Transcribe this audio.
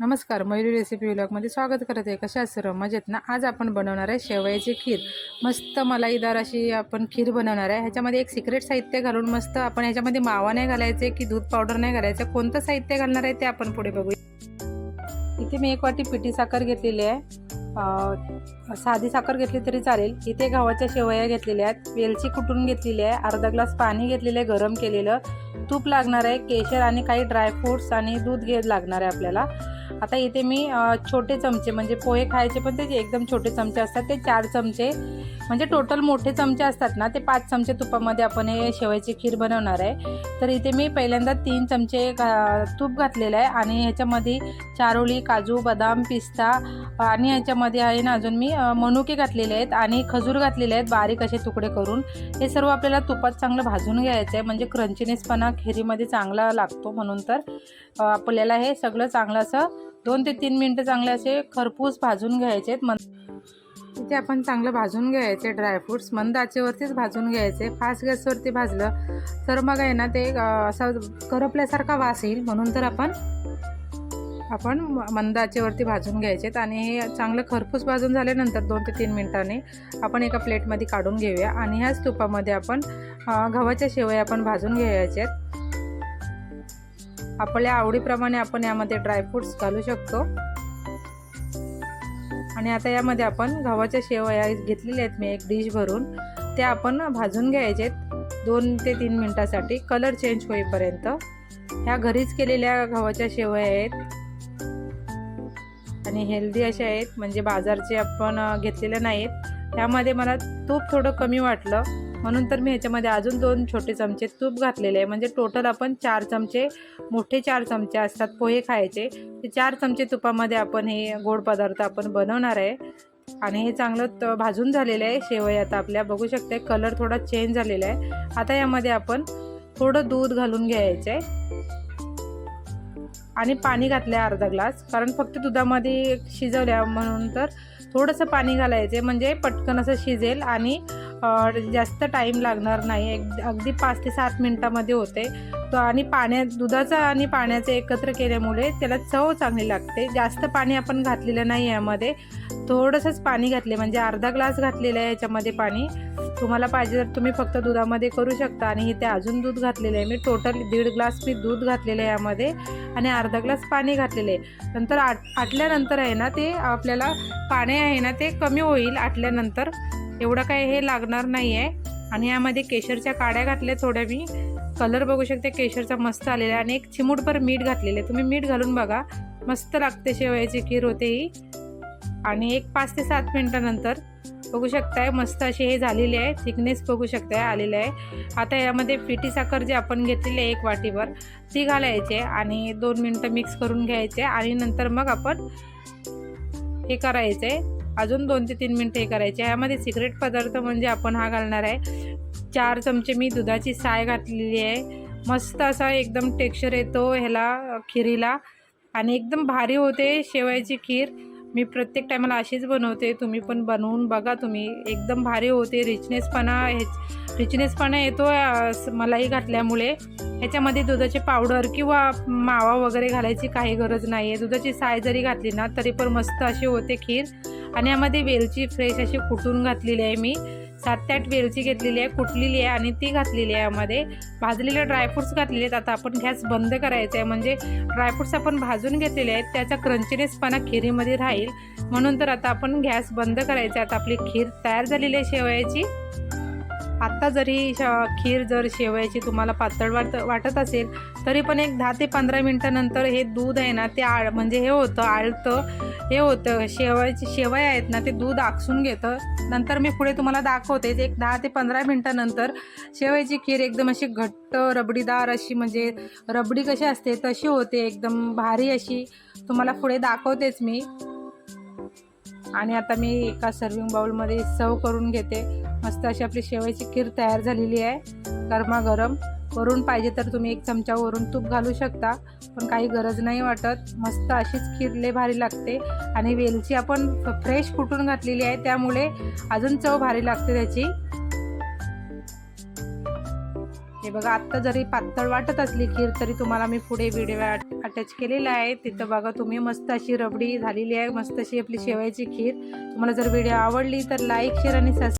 नमस्कार मयुरी रेसिपी व्लॉगमध्ये स्वागत करत आहे. कशा सर्व? मजेत ना? आज आपण बनवणार आहे शेवयाची खीर. मस्त मलाईदार अशी आपण खीर बनवणार आहे. ह्याच्यामध्ये एक सिक्रेट साहित्य घालून मस्त आपण ह्याच्यामध्ये मावा नाही घालायचे की दूध पावडर नाही घालायचं. कोणतं साहित्य घालणार आहे ते आपण पुढे बघू इथे मी एक वाटी पिठी साखर घेतलेली आहे. साधी साखर घेतली तरी चालेल. इथे गव्हाच्या शेवया घेतलेल्या आहेत. वेलची कुटून घेतलेली आहे. अर्धा ग्लास पाणी घेतलेलं आहे गरम केलेलं. तूप लागणार आहे केशर आणि काही ड्रायफ्रूट्स आणि दूध घे लागणार आहे आपल्याला. आता इथे मी छोटे चमचे म्हणजे पोहे खायचे पण ते जे एकदम छोटे चमचे असतात. ते चार चमचे म्हणजे टोटल मोठे चमचे असतात ना ते पाच चमचे तुपामध्ये आपण हे शेवयाची खीर बनवणार आहे. तर इथे मी पहिल्यांदा तीन चमचे घा तूप घातलेलं आहे आणि ह्याच्यामध्ये चारोळी काजू बदाम पिस्ता आणि ह्याच्यामध्ये आहे ना अजून मी मनुके घातलेले आहेत आणि खजूर घातलेले आहेत बारीक असे तुकडे करून. हे सर्व आपल्याला तुपात चांगलं भाजून घ्यायचं आहे म्हणजे क्रंचीनेसपणा खिरीमध्ये चांगला लागतो म्हणून तर आपल्याला हे सगळं चांगलं असं दोन ते तीन मिनटं चांगले असे खरपूस भाजून घ्यायचे मंद इथे आपण चांगलं भाजून घ्यायचे ड्रायफ्रूट्स मंद आचेवरतीच भाजून घ्यायचे. फास्ट गॅसवरती भाजलं तर मग आहे ना ते असा असं करपल्यासारखा वास येईल. म्हणून तर आपण आपण म- मंद आचेवरती भाजून घ्यायचेत आणि हे चांगलं खरपूस भाजून झाल्यानंतर दोन ते तीन मिनटाने आपण एका प्लेटमध्ये काढून घेऊया. आणि ह्याच तुपामध्ये आपण गव्हाच्या शेवया आपण भाजून घ्यायचे आहेत. आपल्या आवडीप्रमाणे आपण यामध्ये ड्रायफ्रूट्स घालू शकतो. आणि आता यामध्ये आपण गव्हाच्या शेवया घेतलेल्या आहेत मी एक डिश भरून. त्या आपण भाजून घ्यायचे आहेत दोन ते तीन मिनटासाठी. कलर चेंज होईपर्यंत. ह्या घरीच केलेल्या गव्हाच्या शेवया आहेत. आणि हेल्दी अशा आहेत. म्हणजे बाजारचे आपण घेतलेल्या नाहीत. त्यामध्ये मला तूप थोडं कमी वाटलं. म्हणून तर मी ह्याच्यामध्ये अजून दोन छोटे चमचे तूप घातलेले आहे. म्हणजे टोटल आपण चार चमचे मोठे चार चमचे असतात पोहे खायचे. ते चार चमचे तुपामध्ये आपण हे गोड पदार्थ आपण बनवणार आहे. आणि हे चांगलं त भाजून झालेलं आहे. शेवई आता आपल्या बघू शकते कलर थोडा चेंज झालेला आहे. आता यामध्ये आपण थोडं दूध घालून घ्यायचं आहे आणि पाणी घातलं आहे अर्धा ग्लास. कारण फक्त दुधामध्ये शिजवल्या म्हणून तर थोडंसं पाणी घालायचं म्हणजे पटकन असं शिजेल आणि जास्त टाईम लागणार नाही. एक अगदी पाच ते सात मिनटामध्ये होते. तो आणि पाण्यात दुधाचं आणि पाण्याचं एकत्र केल्यामुळे त्याला चव चांगली लागते. जास्त पाणी आपण घातलेलं नाही यामध्ये. थोडंसंच पाणी घातले म्हणजे अर्धा ग्लास घातलेलं आहे याच्यामध्ये पाणी. तुम्हाला पाहिजे तर तुम्ही फक्त दुधामध्ये करू शकता. आणि इथे अजून दूध घातलेलं आहे मी. टोटल दीड ग्लास मी दूध घातलेलं आहे यामध्ये. आणि अर्धा ग्लास पाणी घातलेलं आहे. नंतर आट आटल्यानंतर आहे ना ते आपल्याला पाणी आहे ना ते कमी होईल आटल्यानंतर. एवढं काय हे लागणार नाही आहे आणि यामध्ये केशरच्या काड्या घातल्या थोड्या मी. कलर बघू शकते केशरचा मस्त आलेला आहे. आणि एक चिमूटभर मीठ घातलेले तुम्ही मीठ घालून बघा. मस्त लागते शेवयाची खीर होते ही. आणि एक पाच ते सात मिनटानंतर बघू शकताय मस्त अशी हे झालेली आहे. थिकनेस बघू शकताय आलेलं आहे. आता यामध्ये पिठी साखर जी आपण घेतलेली आहे एक वाटीवर ती घालायची आहे. आणि दोन मिनटं मिक्स करून घ्यायचे आणि नंतर मग आपण हे करायचं. आहे अजून दोन ते तीन मिनटं हे करायचे. यामध्ये सिक्रेट पदार्थ म्हणजे आपण हा घालणार आहे. चार चमचे मी दुधाची साय घातलेली आहे. मस्त असा एकदम टेक्स्चर येतो ह्याला खिरीला. आणि एकदम भारी होते शेवयाची खीर. मी प्रत्येक टायमाला अशीच बनवते. तुम्ही पण बनवून बघा. तुम्ही एकदम भारी होते. रिचनेसपणा हे रिचनेसपणा येतो मलाई घातल्यामुळे. ह्याच्यामध्ये दुधाचे पावडर किंवा मावा वगैरे घालायची काही गरज नाही आहे दुधाची साय जरी घातली ना तरी पण मस्त अशी होते खीर. आणि यामध्ये वेलची फ्रेश अशी कुटून घातलेली आहे मी. सात ते आठ वेलची घेतलेली आहे कुटलेली आहे आणि ती घातलेली आहे यामध्ये. भाजलेले ड्रायफ्रुट्स घातलेले आहेत. आता आपण गॅस बंद करायचा आहे. म्हणजे ड्रायफ्रुट्स आपण भाजून घेतलेले आहेत. त्याचा क्रंचीनेसपणा खिरीमध्ये राहील. म्हणून तर आता आपण गॅस बंद करायचा आहे. आता आपली खीर तयार झालेली आहे शेवयाची. आत्ता जरी खीर जर शेवयाची तुम्हाला पातळ वाट वाटत असेल तरी पण एक दहा ते पंधरा मिनटानंतर हे दूध आहे ना ते आळ म्हणजे हे होतं आळतं हे होतं. शेवयाची शेवया आहेत ना ते दूध आकसून घेतं. नंतर मी पुढे तुम्हाला दाखवते एक दहा ते पंधरा मिनटानंतर शेवयाची खीर एकदम अशी घट्ट रबडीदार अशी म्हणजे रबडी कशी असते तशी होते एकदम भारी अशी. तुम्हाला पुढे दाखवतेच मी. आणि आता मी एका सर्विंग बाउलमध्ये सर्व करून घेते. मस्त अशी आपली शेवयाची खीर तयार झालेली आहे. गरमागरम. वरून पाहिजे तर तुम्ही एक चमचा वरून तूप घालू शकता पण काही गरज नाही वाटत. मस्त अशीच खीर लय भारी लागते. आणि वेलची आपण फ्रेश कुटून घातलेली आहे त्यामुळे अजून चव भारी लागते त्याची. हे बघा आत्ता जरी पातळ वाटत असली खीर तरी तुम्हाला मी पुढे व्हिडिओ अटॅच केलेला आहे. तिथं बघा तुम्ही मस्त अशी रबडी झालेली आहे. मस्त अशी आपली शेवायची खीर. तुम्हाला जर व्हिडिओ आवडली तर लाईक शेअर आणि सबस्क्राईब